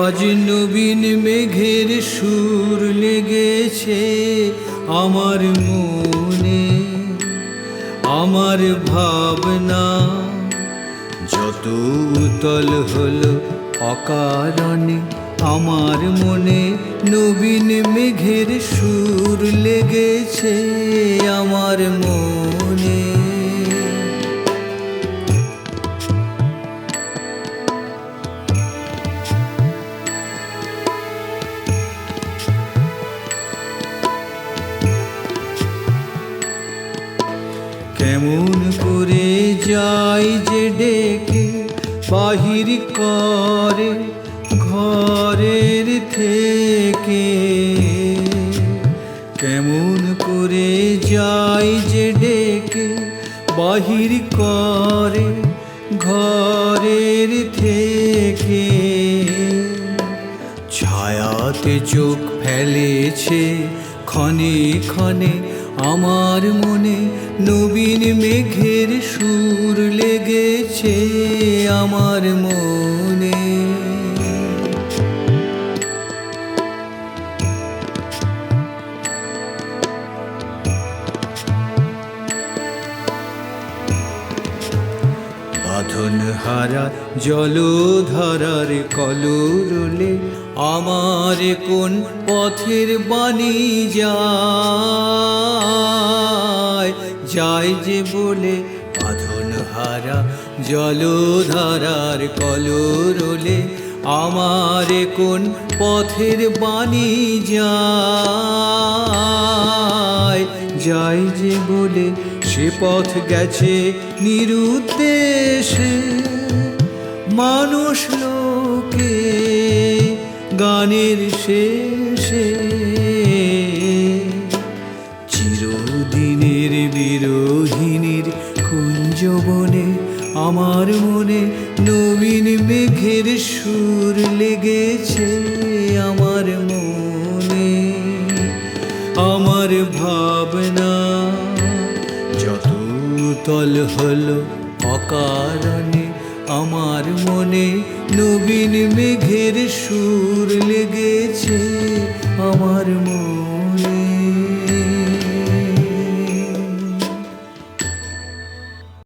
আজ নবীন মেঘের সুর লেগেছে আমার মনে। আমার ভাবনা যত উতল হলো অকারণে আমার মনে নবীন মেঘের সুর লেগেছে আমার মনে। কেমন করে যাই যে ডেকে, বাহির করে ঘরের থেকে। কেমন করে যাই যে ডেকে, বাহির করে ঘরের থেকে। ছায়াতে চোখ ফেলেছে, ক্ষণে ক্ষণে আমার মনে নবীন মেঘের সুর লেগেছে আমার মনে। বাঁধন হারা জলধারার কলরলে আমার কোন পথের বাণী যায়? যায় যে বলে বাঁধন হারা, জলধারার কলরলে আমার কোন পথের বাণী যায়? যায় যে বলে সে পথ গেছে নিরুদ্দেশে। মানুষ লোকে গানের শেষে চিরদিনের বিরোহিনীর কুঞ্জবনে আমার মনে নবীন মেঘের সুর লেগেছে আমার মনে। আমার ভাবনা যত তল হলো অকারণে আমার মনে নবীন মেঘের সুর লেগেছে আমার মনে